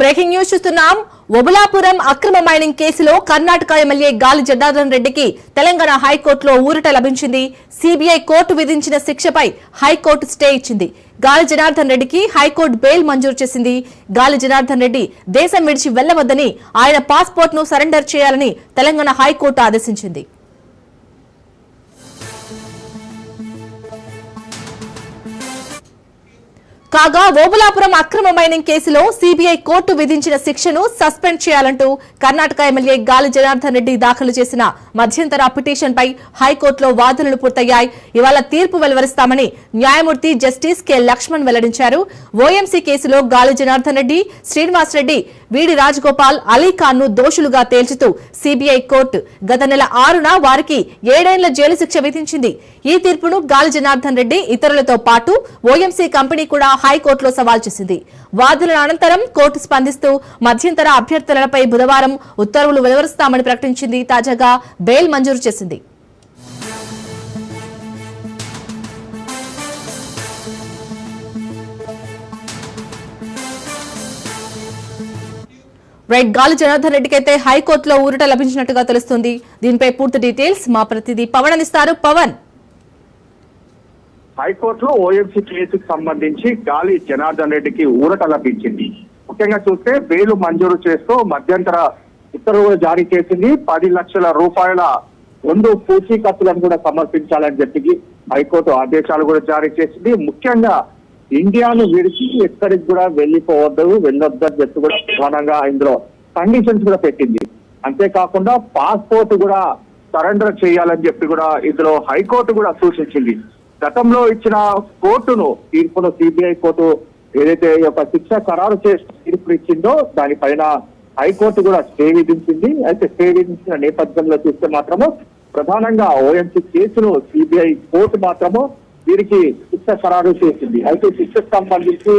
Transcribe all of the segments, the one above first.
Breaking news చూస్తున్నాం. ఒబులాపురం అక్రమ mining కేసులో కర్ణాటక ఎమ్మెల్యే గాలి జనార్దన్ రెడ్డికి తెలంగాణ హైకోర్టులో ఊరట లభించింది. సిబిఐ కోర్టు విధించిన శిక్షపై హైకోర్టు స్టే ఇచ్చింది. గాలి జనార్దన్ రెడ్డికి హైకోర్టు బెయిల్ మంజూరు చేసింది. గాలి జనార్దన్ రెడ్డి దేశం విడిచి వెళ్ళవద్దని ఆయన పాస్పోర్ట్ను సరెండర్ చేయాలని తెలంగాణ హైకోర్టు ఆదేశించింది. కాగా ఓబులాపురం అక్రమ మైనింగ్ కేసులో సిబిఐ కోర్టు విధించిన శిక్షను సస్పెండ్ చేయాలంటూ కర్ణాటక ఎమ్మెల్యే గాలి జనార్దన్ రెడ్డి దాఖలు చేసిన మధ్యంతర పిటిషన్ పై హైకోర్టులో వాదనలు పూర్తయ్యాయి. ఇవాళ తీర్పు వెలువరిస్తామని న్యాయమూర్తి జస్టిస్ కె లక్ష్మణ్ వెల్లడించారు. ఓఎంసీ కేసులో గాలి జనార్దన్ రెడ్డి శ్రీనివాస్ రెడ్డి వీడి రాజగోపాల్ అలీఖాన్ను దోషులుగా తేల్చుతూ సిబిఐ కోర్టు గత నెల ఆరున వారికి ఏడేళ్ళ జైలు శిక్ష విధించింది. ఈ తీర్పును గాలి జనార్దన్ రెడ్డి ఇతరులతో పాటు ఓఎంసీ కంపెనీ కూడా హైకోర్టులో సవాల్ చేసింది. వాదనల అనంతరం కోర్టు స్పందిస్తూ మధ్యంతర అభ్యర్థులపై బుధవారం ఉత్తర్వులు వెలువరుస్తామని ప్రకటించింది తాజాగా బెయిల్ మంజూరు చేసింది. రైట్ గాలి జనార్దన్ రెడ్డికి అయితే హైకోర్టులో ఊరట లభించినట్టుగా తెలుస్తుంది. దీనిపై పూర్తి డీటెయిల్స్ మా ప్రతినిధి పవన్ అందిస్తారు. పవన్ హైకోర్టులో ఓఎంసీ కేసుకు సంబంధించి గాలి జనార్దన్ రెడ్డికి ఊరట లభించింది. ముఖ్యంగా చూస్తే బెయిల్ మంజూరు చేస్తూ మధ్యంతర ఉత్తర్వులు జారీ చేసింది. పది లక్షల రూపాయల రెండు పూచీకత్తులను కూడా సమర్పించాలని చెప్పి హైకోర్టు ఆదేశాలు కూడా జారీ చేసింది. ముఖ్యంగా ఇండియాను విడిచి ఎక్కడికి కూడా వెళ్ళిపోవద్దు వెళ్ళొద్దు అని చెప్పి కూడా ప్రధానంగా ఇందులో కండిషన్స్ కూడా పెట్టింది. అంతేకాకుండా పాస్పోర్ట్ కూడా సరెండర్ చేయాలని చెప్పి కూడా ఇందులో హైకోర్టు కూడా సూచించింది. గతంలో ఇచ్చిన కోర్టును తీర్పును సిబిఐ కోర్టు ఏదైతే ఈ యొక్క శిక్ష ఖరారు చేసి తీర్పు ఇచ్చిందో దానిపైన హైకోర్టు కూడా స్టే విధించింది. అయితే స్టే విధించిన నేపథ్యంలో చూస్తే మాత్రము ప్రధానంగా ఓఎంసీ కేసును సిబిఐ కోర్టు మాత్రము వీరికి శిక్ష ఖరారు చేసింది. అయితే శిక్షకు సంబంధించి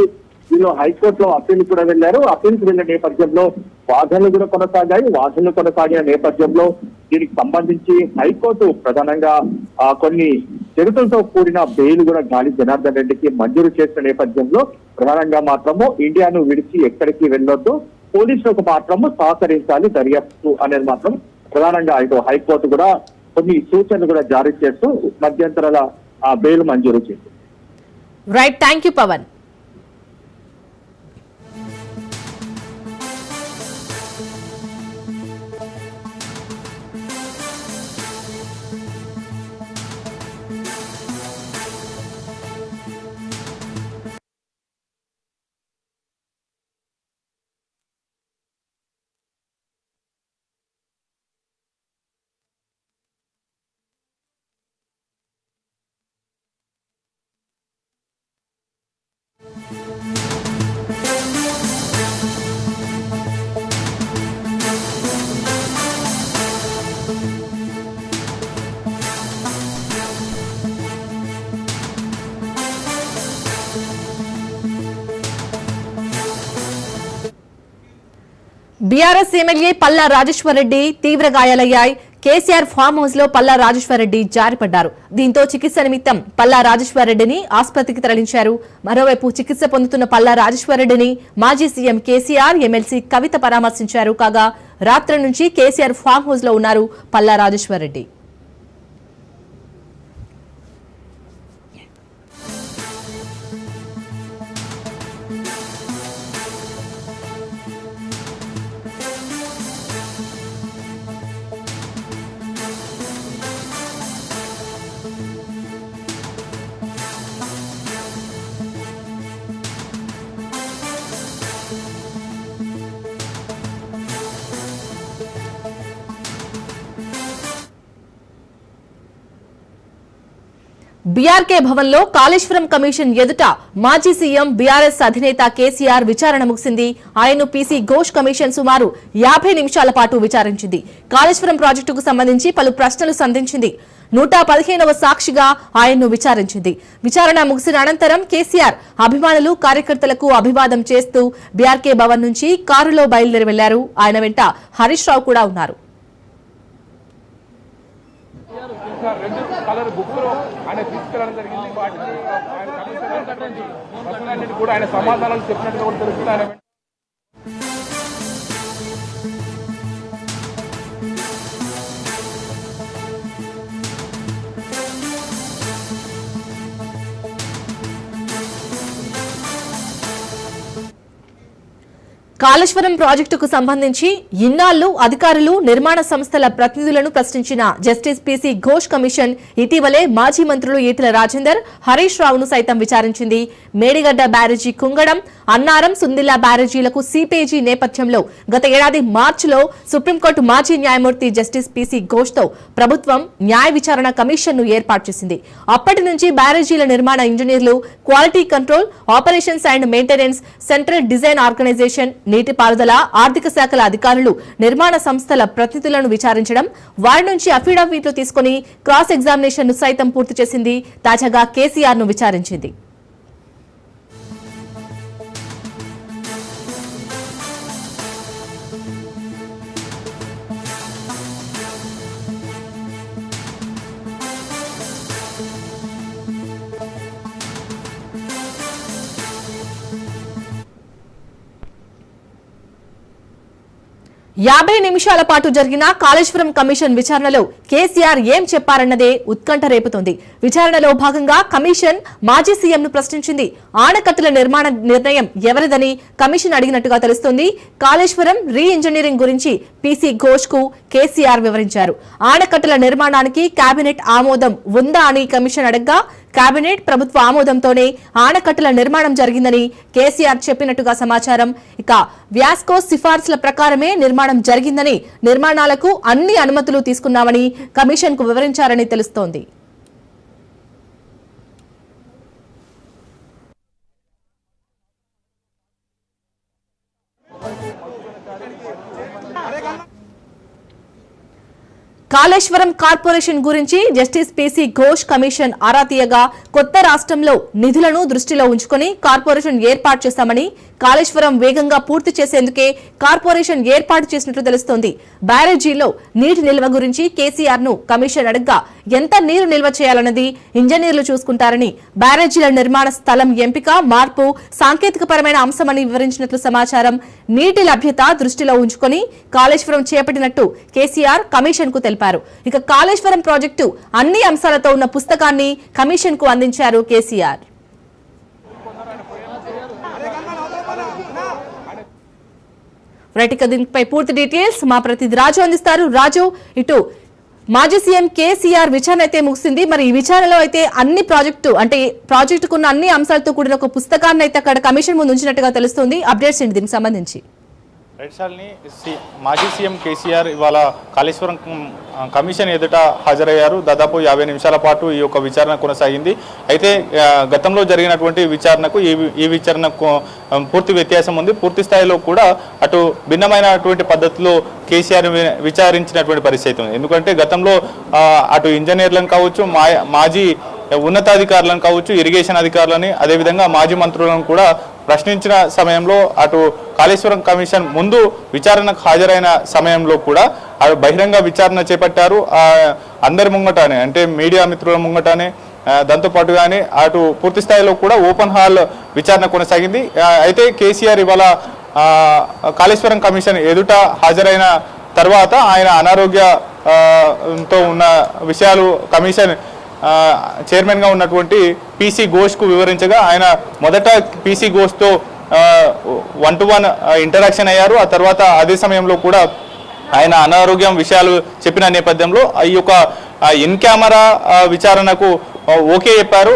వీళ్ళు హైకోర్టులో అప్పీల్ కూడా వెళ్ళారు అప్పీల్కి వెళ్ళిన నేపథ్యంలో వాదనలు కూడా కొనసాగాయి. వాదనలు కొనసాగిన నేపథ్యంలో దీనికి సంబంధించి హైకోర్టు ప్రధానంగా ఆ, కొన్ని షరతులతో కూడిన బెయిల్ కూడా గాలి జనార్దన్ రెడ్డికి మంజూరు చేసిన నేపథ్యంలో ప్రధానంగా మాత్రము ఇండియాను విడిచి ఎక్కడికి వెళ్ళొద్దు పోలీసులకు మాత్రము సహకరించాలి దర్యాప్తు అనేది మాత్రం ప్రధానంగా ఇటు హైకోర్టు కూడా కొన్ని సూచనలు కూడా జారీ చేస్తూ మధ్యంతరాల ఆ బెయిల్ మంజూరు చేసింది. Right thank you Pawan BRS MLA Palla Rajeshwar Reddy తీవ్ర గాయాలయ్యాయి. కేసీఆర్ ఫామ్ హౌస్లో పల్లా రాజేశ్వరరెడ్డి జారిపడ్డారు. దీంతో చికిత్స నిమిత్తం పల్లా రాజేశ్వరరెడ్డిని ఆసుపత్రికి తరలించారు. మరోవైపు చికిత్స పొందుతున్న పల్లా రాజేశ్వరరెడ్డిని మాజీ సీఎం కేసీఆర్ ఎమ్మెల్సీ కవిత పరామర్శించారు. కాగా రాత్రి నుంచి కేసీఆర్ ఫామ్ హౌస్లో ఉన్నారు పల్లా రాజేశ్వరరెడ్డి. బీఆర్కే భవన్లో కాళేశ్వరం కమిషన్ ఎదుట మాజీ సీఎం బీఆర్ఎస్ అధినేత కేసీఆర్ విచారణ ముగిసింది. ఆయన్ను పీసీ ఘోష్ కమిషన్ సుమారు యాభై నిమిషాల పాటు విచారించింది. కాళేశ్వరం ప్రాజెక్టుకు సంబంధించి పలు ప్రశ్నలు సంధించింది. నూట పదిహేనవ సాక్షిగా ఆయన్ను విచారించింది. విచారణ ముగిసిన అనంతరం కేసీఆర్ అభిమానులు కార్యకర్తలకు అభివాదం చేస్తూ బీఆర్కే భవన్ నుంచి కారులో బయలుదేరి వెళ్ళారు. ఆయన వెంట హరీష్ రావు కూడా ఉన్నారు. రెండు కలర్ బుక్లు ఆయన తీసుకెళ్ళడం జరిగింది వాటిని ఆయన కూడా ఆయన సమాధానాలు చెప్పినట్టుగా కూడా తెలుస్తుంది ఆయన కాళేశ్వరం ప్రాజెక్టుకు సంబంధించి ఇన్నాళ్ళు అధికారులు నిర్మాణ సంస్థల ప్రతినిధులను ప్రశ్నించిన జస్టిస్ పిసి ఘోష్ కమిషన్ ఇటీవలే మాజీ మంత్రులు ఈతల రాజేందర్ హరీష్ రావును సైతం విచారించింది. మేడిగడ్డ బ్యారేజీ కుంగడం అన్నారం సుందిల్లా బ్యారేజీలకు సీపేజీ నేపథ్యంలో గత ఏడాది మార్చిలో సుప్రీంకోర్టు మాజీ న్యాయమూర్తి జస్టిస్ పిసి ఘోష్తో ప్రభుత్వం న్యాయ విచారణ కమిషన్ను ఏర్పాటు చేసింది. అప్పటి నుంచి బ్యారేజీల నిర్మాణ ఇంజనీర్లు quality control operations and maintenance central design organisation నీటిపారుదల ఆర్థిక శాఖల అధికారులు నిర్మాణ సంస్థల ప్రతినిధులను విచారించడం వారి నుంచి అఫిడవిట్లు తీసుకుని క్రాస్ ఎగ్జామినేషన్ను సైతం పూర్తి చేసింది తాజాగా కేసీఆర్ను విచారించింది. యాభై నిమిషాల పాటు జరిగిన కాళేశ్వరం కమిషన్ విచారణలో కేసీఆర్ ఏం చెప్పారన్నదే ఉత్కంఠ రేపుతోంది. విచారణలో భాగంగా కమిషన్ మాజీ సీఎంను ప్రశ్నించింది. ఆనకట్టుల నిర్మాణ నిర్ణయం ఎవరిదని కమిషన్ అడిగినట్టుగా తెలుస్తోంది. కాళేశ్వరం రీ ఇంజనీరింగ్ గురించి పీసీ ఘోష్కు కేసీఆర్ వివరించారు. ఆనకట్టుల నిర్మాణానికి కేబినెట్ ఆమోదం ఉందా అని కమిషన్ అడగ్గా కేబినెట్ ప్రభుత్వ ఆమోదంతోనే ఆనకట్టల నిర్మాణం జరిగిందని కేసీఆర్ చెప్పినట్టుగా సమాచారం. ఇక వ్యాస్కో సిఫార్సుల ప్రకారమే నిర్మాణం జరిగిందని నిర్మాణాలకు అన్ని అనుమతులు తీసుకున్నామని కమిషన్కు వివరించారని తెలుస్తోంది. కాళేశ్వరం కార్పొరేషన్ గురించి జస్టిస్ పిసి ఘోష్ కమిషన్ ఆరా తీయగా కొత్త రాష్ట్రంలో నిధులను దృష్టిలో ఉంచుకొని కార్పొరేషన్ ఏర్పాటు చేశామని కాళేశ్వరం వేగంగా పూర్తి చేసేందుకే కార్పొరేషన్ ఏర్పాటు చేసినట్లు తెలుస్తోంది. బ్యారేజీలో నీటి నిల్వ గురించి కేసీఆర్ను కమిషన్ అడగ్గా ఎంత నీరు నిల్వ చేయాలన్నది ఇంజనీర్లు చూసుకుంటారని బ్యారేజీల నిర్మాణ స్థలం ఎంపిక మార్పు సాంకేతికపరమైన అంశమని వివరించినట్లు సమాచారం నీటి లభ్యత దృష్టిలో ఉంచుకొని కాళేశ్వరం చేపట్టినట్టు కేసీఆర్ కమిషన్కు తెలిపారు. ఇక కాళేశ్వరం ప్రాజెక్టు అన్ని అంశాలతో ఉన్న పుస్తకాన్ని కమిషన్కు అందించారు కేసీఆర్. రైట్ ఇక దీనిపై పూర్తి డీటెయిల్స్ మా ప్రతినిధి రాజు అందిస్తారు. రాజు ఇటు మాజీ సీఎం కేసీఆర్ విచారణ అయితే ముగిసింది. మరి ఈ విచారణలో అయితే అన్ని ప్రాజెక్టు అంటే ప్రాజెక్టుకున్న అన్ని అంశాలతో కూడిన ఒక పుస్తకాన్ని అయితే అక్కడ కమిషన్ ముందు ఉంచినట్టుగా తెలుస్తుంది. అప్డేట్స్ ఏంటి దీనికి సంబంధించి? రెడ్సాల్ని సి మాజీ సీఎం కేసీఆర్ ఇవాళ కాళేశ్వరం కమిషన్ ఎదుట హాజరయ్యారు. దాదాపు యాభై నిమిషాల పాటు ఈ యొక్క విచారణ కొనసాగింది. అయితే గతంలో జరిగినటువంటి విచారణకు ఈ ఈ విచారణకు పూర్తి వ్యత్యాసం ఉంది. పూర్తి స్థాయిలో కూడా అటు భిన్నమైనటువంటి పద్ధతిలో కేసీఆర్ విచారించినటువంటి పరిస్థితి ఉంది. ఎందుకంటే గతంలో అటు ఇంజనీర్లను కావచ్చు మా మాజీ ఉన్నతాధికారులను కావచ్చు ఇరిగేషన్ అధికారులని అదేవిధంగా మాజీ మంత్రులను కూడా ప్రశ్నించిన సమయంలో అటు కాళేశ్వరం కమిషన్ ముందు విచారణకు హాజరైన సమయంలో కూడా బహిరంగ విచారణ చేపట్టారు. అందరి ముంగటానే అంటే మీడియా మిత్రుల ముంగటానే దాంతోపాటు కానీ అటు పూర్తి స్థాయిలో కూడా ఓపెన్ హాల్ విచారణ కొనసాగింది. అయితే కేసీఆర్ ఇవాళ కాళేశ్వరం కమిషన్ ఎదుట హాజరైన తర్వాత ఆయన అనారోగ్య తో ఉన్న విషయాలు కమిషన్ చైర్మన్గా ఉన్నటువంటి పీసీ ఘోష్కు వివరించగా ఆయన మొదట పీసీ ఘోష్తో వన్ టు వన్ ఇంటరాక్షన్ అయ్యారు. ఆ తర్వాత అదే సమయంలో కూడా ఆయన అనారోగ్యం విషయాలు చెప్పిన నేపథ్యంలో ఈ యొక్క ఇన్ కెమెరా విచారణకు ఓకే చెప్పారు.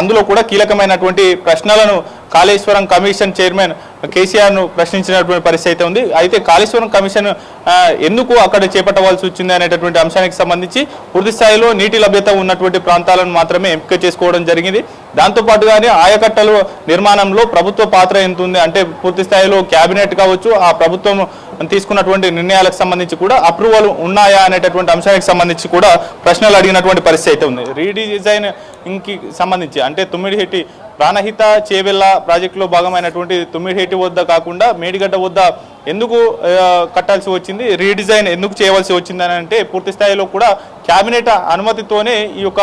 అందులో కూడా కీలకమైనటువంటి ప్రశ్నలను కాళేశ్వరం కమిషన్ చైర్మన్ కేసీఆర్ను ప్రశ్నించినటువంటి పరిస్థితి అయితే ఉంది. అయితే కాళేశ్వరం కమిషన్ ఎందుకు అక్కడ చేపట్టవలసి వచ్చింది అనేటటువంటి అంశానికి సంబంధించి పూర్తి స్థాయిలో నీటి లభ్యత ఉన్నటువంటి ప్రాంతాలను మాత్రమే ఎంపిక చేసుకోవడం జరిగింది. దాంతోపాటుగానే ఆయకట్టలు నిర్మాణంలో ప్రభుత్వ పాత్ర ఎంత ఉంది అంటే పూర్తి స్థాయిలో క్యాబినెట్ కావచ్చు ఆ ప్రభుత్వం తీసుకున్నటువంటి నిర్ణయాలకు సంబంధించి కూడా అప్రూవల్ ఉన్నాయా అనేటటువంటి అంశానికి సంబంధించి కూడా ప్రశ్నలు అడిగినటువంటి పరిస్థితి అయితే ఉంది. రీడిజైన్ ఇంకి సంబంధించి అంటే తుమ్మిడిహెట్టి ప్రాణహిత చేవెళ్ళ ప్రాజెక్టులో భాగమైనటువంటి తుమ్మిడిహెట్టి వద్ద కాకుండా మేడిగడ్డ వద్ద ఎందుకు కట్టాల్సి వచ్చింది రీడిజైన్ ఎందుకు చేయవలసి వచ్చింది అని అంటే పూర్తి స్థాయిలో కూడా క్యాబినెట్ అనుమతితోనే ఈ యొక్క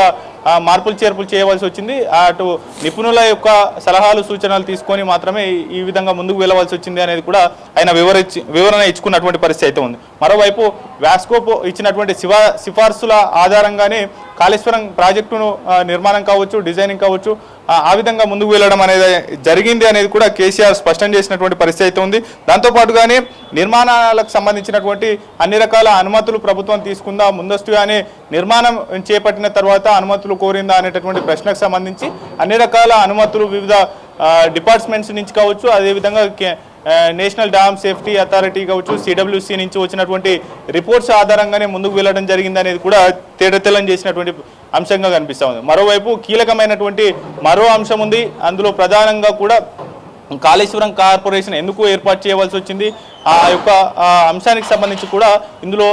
మార్పులు చేర్పులు చేయవలసి వచ్చింది. అటు నిపుణుల యొక్క సలహాలు సూచనలు తీసుకొని మాత్రమే ఈ- విధంగా ముందుకు వెళ్ళవలసి వచ్చింది అనేది కూడా ఆయన వివరించి వివరణ ఇచ్చుకున్నటువంటి పరిస్థితి అయితే ఉంది. మరోవైపు వ్యాస్కోప్ ఇచ్చినటువంటి శివ సిఫార్సుల ఆధారంగానే కాళేశ్వరం ప్రాజెక్టును నిర్మాణం కావచ్చు డిజైనింగ్ కావచ్చు ఆ, విధంగా ముందుకు వెళ్ళడం అనేది జరిగింది అనేది కూడా కేసీఆర్ స్పష్టం చేసినటువంటి పరిస్థితి అయితే ఉంది. దాంతోపాటుగానే నిర్మాణాలకు సంబంధించినటువంటి అన్ని రకాల అనుమతులు ప్రభుత్వం తీసుకుందా ముందస్తుగానే నిర్మాణం చేపట్టిన తర్వాత అనుమతులు కోరిందా అనేటటువంటి ప్రశ్నకు సంబంధించి అన్ని రకాల అనుమతులు వివిధ డిపార్ట్మెంట్స్ నుంచి కావచ్చు అదేవిధంగా కే- నేషనల్ డ్యామ్ సేఫ్టీ అథారిటీ కావచ్చు సిడబ్ల్యూసి నుంచి వచ్చినటువంటి రిపోర్ట్స్ ఆధారంగానే ముందుకు వెళ్ళడం జరిగింది అనేది కూడా తేటతెల్లం చేసినటువంటి అంశంగా కనిపిస్తూ ఉంది. మరోవైపు కీలకమైనటువంటి మరో అంశం ఉంది. అందులో ప్రధానంగా కూడా కాళేశ్వరం కార్పొరేషన్ ఎందుకు ఏర్పాటు చేయవలసి వచ్చింది? ఆ యొక్క అంశానికి సంబంధించి కూడా ఇందులో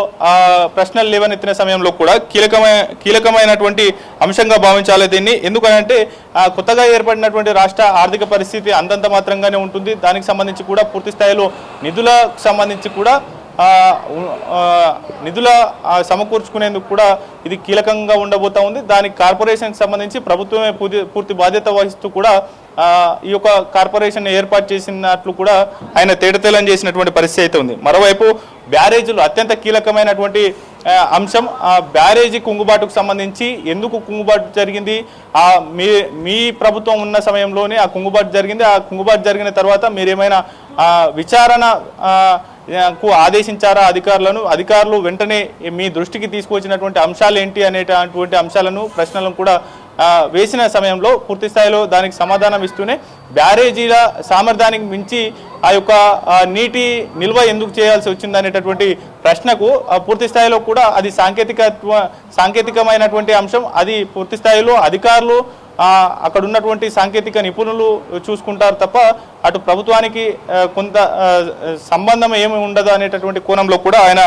ప్రశ్నలు లేవనెత్తిన సమయంలో కూడా కీలకమైన కీలకమైనటువంటి అంశంగా భావించాలి దీన్ని. ఎందుకనంటే కొత్తగా ఏర్పడినటువంటి రాష్ట్ర ఆర్థిక పరిస్థితి అంతంత మాత్రంగానే ఉంటుంది. దానికి సంబంధించి కూడా పూర్తి స్థాయిలో నిధులకు సంబంధించి కూడా నిధుల సమకూర్చుకునేందుకు కూడా ఇది కీలకంగా ఉండబోతా ఉంది. దానికి కార్పొరేషన్కి సంబంధించి ప్రభుత్వమే పూర్తి పూర్తి బాధ్యత వహిస్తూ కూడా ఈ యొక్క కార్పొరేషన్ ఏర్పాటు చేసినట్లు కూడా ఆయన తేడతేలం చేసినటువంటి పరిస్థితి అయితే ఉంది. మరోవైపు బ్యారేజీలు అత్యంత కీలకమైనటువంటి అంశం ఆ బ్యారేజీ కుంగుబాటుకు సంబంధించి ఎందుకు కుంగుబాటు జరిగింది? ఆ మీ మీ ప్రభుత్వం ఉన్న సమయంలోనే ఆ కుంగుబాటు జరిగింది. ఆ కుంగుబాటు జరిగిన తర్వాత మీరేమైనా ఆ, విచారణ కు ఆదేశించారా అధికారులను? అధికారులు వెంటనే మీ దృష్టికి తీసుకొచ్చినటువంటి అంశాలు ఏంటి అనేటటువంటి అంశాలను ప్రశ్నలను కూడా వేసిన సమయంలో పూర్తి స్థాయిలో దానికి సమాధానం ఇస్తూనే బ్యారేజీల సామర్థ్యానికి మించి ఆ యొక్క నీటి నిల్వ ఎందుకు చేయాల్సి వచ్చింది అనేటటువంటి ప్రశ్నకు పూర్తి స్థాయిలో కూడా అది సాంకేతికత్వ సాంకేతికమైనటువంటి అంశం. అది పూర్తి స్థాయిలో అధికారులు అక్కడ ఉన్నటువంటి సాంకేతిక నిపుణులు చూసుకుంటారు తప్ప అటు ప్రభుత్వానికి కొంత సంబంధం ఏమి ఉండదు అనేటటువంటి కోణంలో కూడా ఆయన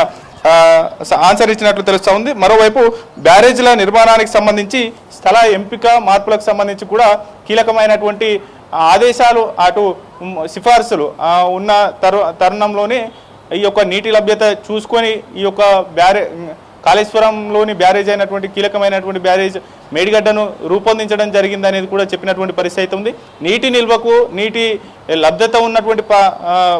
ఆన్సర్ ఇచ్చినట్లు తెలుస్తూ ఉంది మరోవైపు బ్యారేజ్ల నిర్మాణానికి సంబంధించి స్థల ఎంపిక మార్పులకు సంబంధించి కూడా కీలకమైనటువంటి ఆదేశాలు అటు సిఫార్సులు ఉన్న తరు తరుణంలోనే ఈ యొక్క నీటి లభ్యత చూసుకొని ఈ యొక్క బ్యారే కాళేశ్వరంలోని బ్యారేజ్ అయినటువంటి కీలకమైనటువంటి బ్యారేజ్ మేడిగడ్డను రూపొందించడం జరిగింది అనేది కూడా చెప్పినటువంటి పరిస్థితి అయితే ఉంది నీటి నిల్వకు నీటి లభ్యత ఉన్నటువంటి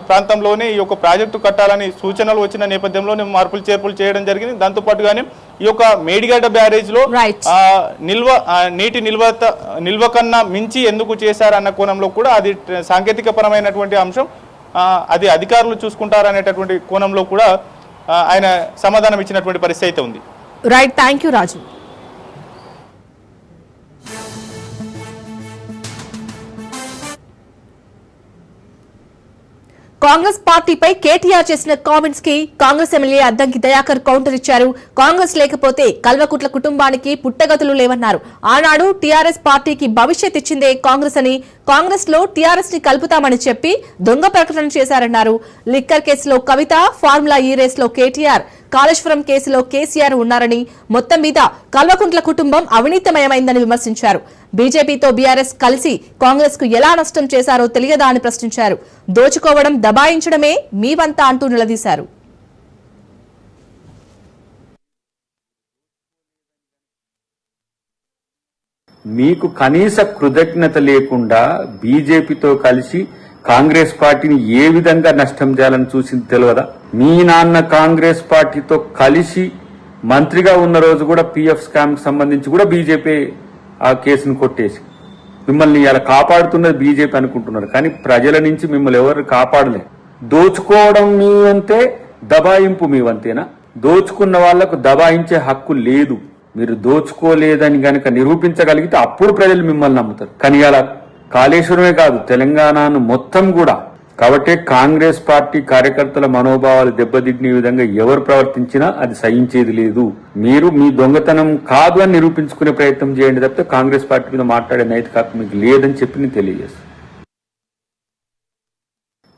ప్రాంతంలోనే ఈ యొక్క ప్రాజెక్టు కట్టాలని సూచనలు వచ్చిన నేపథ్యంలోనే మార్పులు చేర్పులు చేయడం జరిగింది దాంతోపాటుగానే ఈ యొక్క మేడిగడ్డ బ్యారేజ్లో Right. ఆ, నిల్వ నీటి నిల్వత నిల్వ కన్నా మించి ఎందుకు చేశారన్న కోణంలో కూడా అది సాంకేతిక పరమైనటువంటి అంశం అది అధికారులు చూసుకుంటారనేటటువంటి కోణంలో కూడా ఆయన సమాధానం ఇచ్చినటువంటి పరిస్థితి అయితే ఉంది. Right thank you Raju Congress పార్టీపై కేటీఆర్ చేసిన కామెంట్స్కి కాంగ్రెస్ ఎమ్మెల్యే అద్దంకి దయాకర్ కౌంటర్ ఇచ్చారు. కాంగ్రెస్ లేకపోతే కల్వకుట్ల కుటుంబానికి పుట్టగతులు లేవన్నారు. ఆనాడు టీఆర్ఎస్ పార్టీకి భవిష్యత్ ఇచ్చిందే కాంగ్రెస్ అని కాంగ్రెస్లో టీఆర్ఎస్ని కలుపుతామని చెప్పి దొంగ ప్రకటన చేశారన్నారు. లిక్కర్ కేసులో కవిత ఫార్ములా e ఈ రేస్లో కేటీఆర్ కాళేశ్వరం కేసులో కేసీఆర్ ఉన్నారని మొత్తం మీద కల్వకుంట్ల కుటుంబం అవినీతమయమైందని విమర్శించారు. బీజేపీతో బీఆర్ఎస్ కలిసి కాంగ్రెస్కు ఎలా నష్టం చేశారో తెలియదా అని ప్రశ్నించారు. దోచుకోవడం దబాయించడమే మీ వంత అంటూ నిలదీశారు. మీకు కనీస కృతజ్ఞత లేకుండా బీజేపీతో కలిసి కాంగ్రెస్ పార్టీని ఏ విధంగా నష్టం చేయాలని చూసింది తెలియదా? మీ నాన్న కాంగ్రెస్ పార్టీతో కలిసి మంత్రిగా ఉన్న రోజు కూడా పిఎఫ్ స్కామ్ సంబంధించి కూడా బీజేపీ ఆ కేసును కొట్టేసి మిమ్మల్ని ఇలా కాపాడుతున్నది బీజేపీ అనుకుంటున్నారు. కానీ ప్రజల నుంచి మిమ్మల్ని ఎవరు కాపాడలే. దోచుకోవడం మీ వంతే దబాయింపు మీ వంతేనా? దోచుకున్న వాళ్ళకు దబాయించే హక్కు లేదు. మీరు దోచుకోలేదని గనక నిరూపించగలిగితే అప్పుడు ప్రజలు మిమ్మల్ని నమ్ముతారు. కానీ అలా కాళేశ్వరమే కాదు తెలంగాణను మొత్తం కూడా. కాబట్టి కాంగ్రెస్ పార్టీ కార్యకర్తల మనోభావాలు దెబ్బతింటే విధంగా ఎవరు ప్రవర్తించినా అది సహించేది లేదు. మీరు మీ దొంగతనం కాదు అని నిరూపించుకునే ప్రయత్నం చేయండి తప్పితే కాంగ్రెస్ పార్టీ మీద మాట్లాడే నైతిక హక్కు మీకు లేదని చెప్పి నేను తెలియజేస్తాను.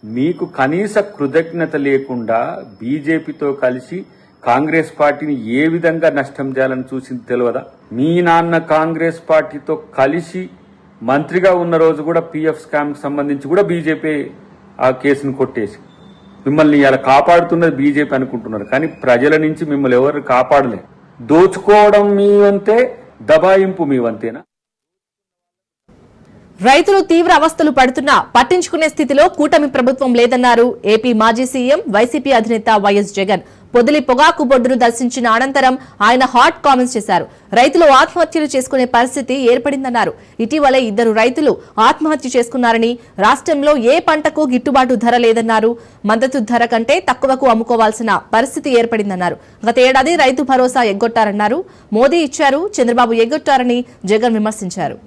మీకు కనీస కృతజ్ఞత లేకుండా బీజేపీతో కలిసి కాంగ్రెస్ పార్టీని ఏ విధంగా నష్టం చేయాలని చూసింది తెలియదా? మీ నాన్న కాంగ్రెస్ పార్టీతో కలిసి మంత్రిగా ఉన్న రోజు కూడా పిఎఫ్ స్కామ్కి సంబంధించి కూడా బీజేపీ ఆ కేసును కొట్టేసి మిమ్మల్ని ఇలా కాపాడుతున్నది బీజేపీ అనుకుంటున్నారు. కానీ ప్రజల నుంచి మిమ్మల్ని ఎవరు కాపాడలే. దోచుకోవడం మీ వంతే దబాయింపు మీ వంతేనా? రైతులు తీవ్ర అవస్థలు పడుతున్నా పట్టించుకునే స్థితిలో కూటమి ప్రభుత్వం లేదన్నారు ఏపీ మాజీ సీఎం వైసీపీ అధినేత వైఎస్ జగన్. పొదిలి పొగాకు బొడ్డును దర్శించిన అనంతరం ఆయన హాట్ కామెంట్స్ చేశారు. రైతులు ఆత్మహత్యలు చేసుకునే పరిస్థితి ఏర్పడిందన్నారు. ఇటీవలే ఇద్దరు రైతులు ఆత్మహత్య చేసుకున్నారని రాష్ట్రంలో ఏ పంటకు గిట్టుబాటు ధర లేదన్నారు. మద్దతు ధర కంటే తక్కువకు అమ్ముకోవాల్సిన పరిస్థితి ఏర్పడిందన్నారు. గత ఏడాది రైతు భరోసా ఎగ్గొట్టారన్నారు. మోదీ ఇచ్చారు చంద్రబాబు ఎగ్గొట్టారని జగన్ విమర్శించారు.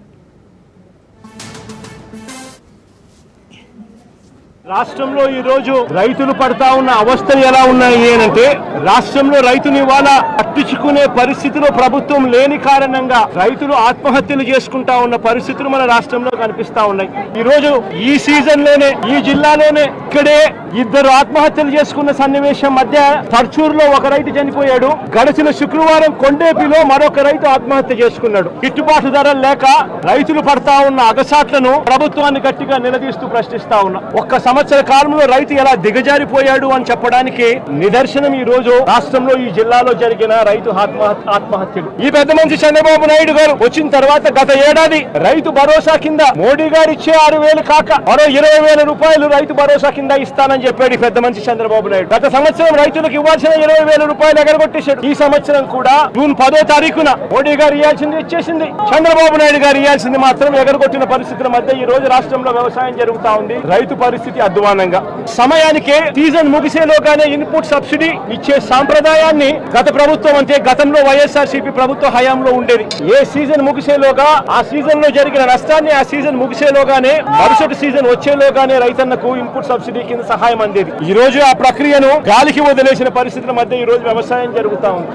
రాష్ట్రంలో ఈ రోజు రైతులు పడతా ఉన్న అవస్థలు ఎలా ఉన్నాయి అంటే రాష్ట్రంలో రైతుని ఇవాళ పట్టించుకునే పరిస్థితిలో ప్రభుత్వం లేని కారణంగా రైతులు ఆత్మహత్యలు చేసుకుంటా ఉన్న పరిస్థితులు మన రాష్ట్రంలో కనిపిస్తా ఉన్నాయి. ఈ రోజు ఈ సీజన్లోనే ఈ జిల్లాలోనే ఇక్కడే ఇద్దరు ఆత్మహత్యలు చేసుకున్న సన్నివేశం మధ్య తర్చూరులో ఒక రైతు చనిపోయాడు. గడిచిన శుక్రవారం కొండేపిలో మరొక రైతు ఆత్మహత్య చేసుకున్నాడు. గిట్టుబాటు ధరలు లేక రైతులు పడతా ఉన్న అగసాట్లను ప్రభుత్వాన్ని గట్టిగా నిలదీస్తూ ప్రశ్నిస్తా ఉన్నా. ఒక్కసారి సంవత్సర కాలంలో రైతు ఎలా దిగజారిపోయాడు అని చెప్పడానికి నిదర్శనం ఈ రోజు రాష్ట్రంలో ఈ జిల్లాలో జరిగిన రైతు ఆత్మహత్య ఆత్మహత్యలు. ఈ పెద్ద మంచి చంద్రబాబు నాయుడు గారు వచ్చిన తర్వాత గత ఏడాది రైతు భరోసా కింద మోడీ గారు ఇచ్చే ఆరు వేలు కాక మరో ఇరవై వేల రూపాయలు రైతు భరోసా కింద ఇస్తానని చెప్పాడు ఈ పెద్ద మంచి చంద్రబాబు నాయుడు. గత సంవత్సరం రైతులకు ఇవ్వాల్సిన ఇరవై వేల రూపాయలు ఎగరగొట్టేశాడు. ఈ సంవత్సరం కూడా జూన్ పదో తారీఖున మోడీ గారు ఇవ్వాల్సింది ఇచ్చేసింది. చంద్రబాబు నాయుడు గారు ఇవ్వాల్సింది మాత్రం ఎగరగొట్టిన పరిస్థితుల మధ్య ఈ రోజు రాష్ట్రంలో వ్యవసాయం జరుగుతా ఉంది. రైతు పరిస్థితి అధ్వానంగా. సమయానికే సీజన్ ముగిసేలోగానే ఇన్పుట్ సబ్సిడీ ఇచ్చే సాంప్రదాయాన్ని గత ప్రభుత్వం అంటే గతంలో వైఎస్ఆర్ ప్రభుత్వ హయాంలో ఉండేది. ఏ సీజన్ ముగిసేలోగా ఆ సీజన్లో జరిగిన నష్టాన్ని ఆ సీజన్ ముగిసేలోగానే మరుసటి సీజన్ వచ్చేలోగానే రైతన్నకు ఇన్పుట్ సబ్సిడీ కింద సహాయం అందేది. ఈ రోజు ఆ ప్రక్రియను గాలికి వదిలేసిన పరిస్థితుల మధ్య ఈ రోజు వ్యవసాయం జరుగుతా ఉంది.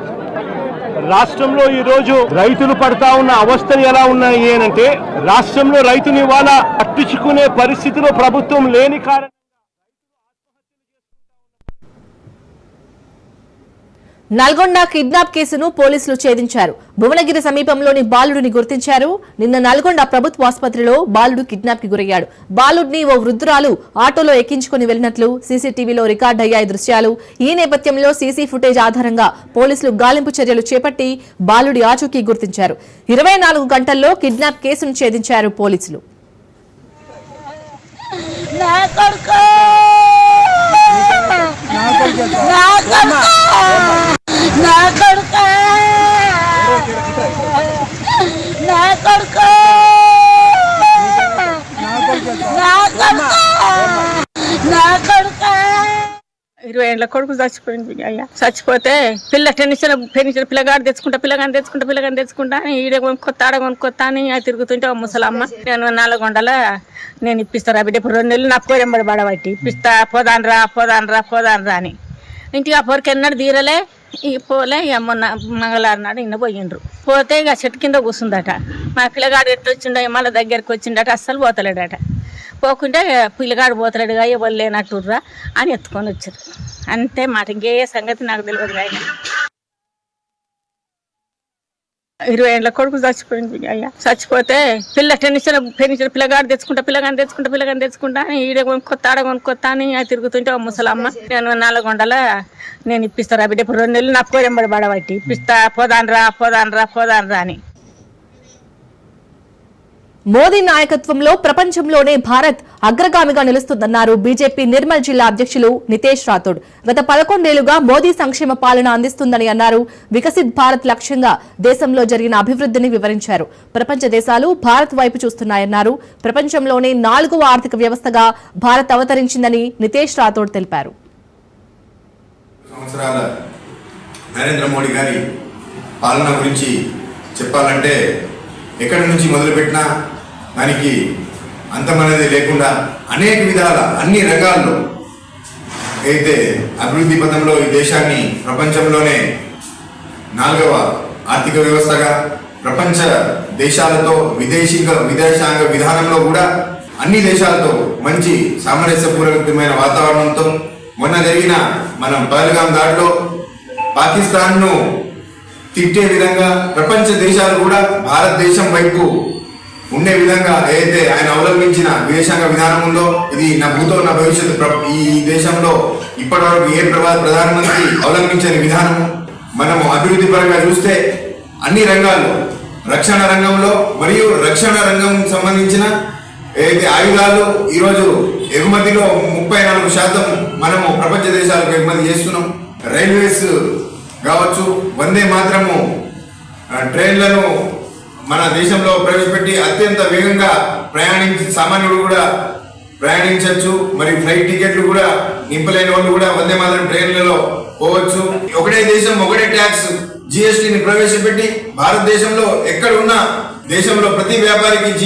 రాష్ట్రంలో ఈ రోజు రైతులు పడతా ఉన్న అవస్థలు ఎలా ఉన్నాయి అంటే రాష్ట్రంలో రైతుని ఇవాళ పట్టించుకునే పరిస్థితిలో ప్రభుత్వం లేని కారణం నల్గొండ కిడ్నాప్ కేసును పోలీసులు ఛేదించారు. భువనగిరి సమీపంలోని బాలుడిని గుర్తించారు. నిన్న నల్గొండ ప్రభుత్వ ఆసుపత్రిలో బాలుడు కిడ్నాప్కి గురయ్యాడు. బాలుడిని ఓ వృద్ధురాలు ఆటోలో ఎక్కించుకుని వెళ్ళినట్లు సీసీటీవీలో రికార్డయ్యాయి దృశ్యాలు. ఈ నేపథ్యంలో సీసీ ఫుటేజ్ ఆధారంగా పోలీసులు గాలింపు చర్యలు చేపట్టి బాలుడి ఆచూకీ గుర్తించారు. ఇరవై నాలుగు గంటల్లో కిడ్నాప్ కేసును ఛేదించారు పోలీసులు. నా కొడుకు! నా కొడుక! నా కొడుకు! నా కొడుక! నా కొడుక! ఇరవై ఏళ్ళ కొడుకు చచ్చిపోయింది అయ్యా. చచ్చిపోతే పిల్ల టెన్షన్ టెన్షన్ పిల్లగాడు తెచ్చుకుంటా పిల్లగాని తెచ్చుకుంటా పిల్లగాని తెచ్చుకుంటా అని ఈడ కొనుక్కొత్త ఆడ కొనుక్కొత్త అని తిరుగుతుంటే ఓ ముసలమ్మ నేను నాలుగొండల నేను ఇప్పిస్తారా బిడ్డ ఇప్పుడు రెండు నెలలు నా కోరెంబడి పడబట్టి ఇప్పిస్తా పోదాన్ రా పోదాన్రా అని. ఇంటికి ఆ ఎన్నడు తీరలే? ఈ పోలే ఇక మొన్న మంగళవారం నాడు ఇన్న పోయిండ్రు. పోతే ఇక చెట్టు కింద కూర్చుందట మా పిల్లగాడు ఎట్టు వచ్చిండో మళ్ళీ దగ్గరికి వచ్చిండట అస్సలు పోతలేడట. పోకుంటే పిల్లగాడు పోతలేడుగా ఎవరు లేనట్టుర్రా అని ఎత్తుకొని వచ్చారు. అంతే మాట ఇంకే సంగతి నాకు తెలియదు ఆయన ఇరవై ఏళ్ళ కొడుకు చచ్చిపోయింది అయ్యా చచ్చిపోతే పిల్ల టెన్షన్ టెన్షన్ పిల్లగాడు తెచ్చుకుంటా పిల్లగాని తెచ్చుకుంటా పిల్లగాని తెచ్చుకుంటా అని ఈడ కొనుక్కొత్తా ఆడ కొనుక్కొత్తా అని తిరుగుతుంటే ముసలమ్మ నేను నల్లగొండల నేను ఇప్పిస్తారా బిడ్డ ఇప్పుడు రెండు నెలలు నా కోరెంబడి పడబట్టి ఇప్పిస్తా పోదాన్ రా పోదాన్ రా పోదాన్ రా అని. మోదీ నాయకత్వంలో ప్రపంచంలోనే భారత్ అగ్రగామిగా నిలుస్తుందన్నారు బీజేపీ నిర్మల్ జిల్లా అధ్యక్షులు నితేష్ రాథోడ్. గత పదకొండేళ్ళుగా మోదీ సంక్షేమ పాలన అందిస్తుందని అన్నారు. వికసిత్ భారత్ లక్ష్యంగా దేశంలో జరిగిన అభివృద్ధిని వివరించారు. ప్రపంచ దేశాలు భారత్ వైపు చూస్తున్నాయన్నారు. ప్రపంచంలోనే నాలుగవ ఆర్థిక వ్యవస్థగా భారత్ అవతరించిందని నితేష్ రాథోడ్ తెలిపారు. నరేంద్ర మోడీ గారి పాలన గురించి చెప్పాలంటే ఎక్కడి నుంచి మొదలుపెట్టినా దానికి అంతమనేది లేకుండా అనేక విధాల అన్ని రంగాల్లో అయితే అభివృద్ధి పథంలో ఈ దేశాన్ని ప్రపంచంలోనే నాలుగవ ఆర్థిక వ్యవస్థగా ప్రపంచ దేశాలతో విదేశీక విదేశాంగ విధానంలో కూడా అన్ని దేశాలతో మంచి సామరస్యపూర్వకమైన వాతావరణంతో మొన్న జరిగిన మనం పహల్గాం దాడిలో పాకిస్తాన్ను తిట్టే విధంగా ప్రపంచ దేశాలు కూడా భారతదేశం వైపు ఉండే విధంగా ఏదైతే ఆయన అవలంబించిన విదేశాంగ విధానం ఉందో ఇది నా భూతో నా భవిష్యత్తు ప్ర- ఈ దేశంలో ఇప్పటివరకు ఏ ప్రభా- ప్రధానమంత్రి అవలంబించని విధానము? మనము అభివృద్ధి పరంగా చూస్తే అన్ని రంగాల్లో రక్షణ రంగంలో మరియు రక్షణ రంగం సంబంధించిన ఏదైతే ఆయుధాలు ఈరోజు ఎగుమతిలో ముప్పై నాలుగు శాతం మనము ప్రపంచ దేశాలకు ఎగుమతి చేస్తున్నాం. రైల్వేస్ కావచ్చు వందే మాత్రము ట్రైన్లను మన దేశంలో ప్రవేశపెట్టి అత్యంత వేగంగా ప్రయాణించి సామాన్యుడు కూడా ప్రయాణించవచ్చు మరి ఫ్లైట్ టికెట్లు కూడా నింపలేని వాళ్ళు కూడా వందే మాత్రం ట్రైన్లలో పోవచ్చు. ఒకటే దేశం ఒకటే ట్యాక్స్ జిఎస్టిని ప్రవేశపెట్టి భారతదేశంలో ఎక్కడ ఉన్నా దేశంలో ప్రతి వ్యాపారికి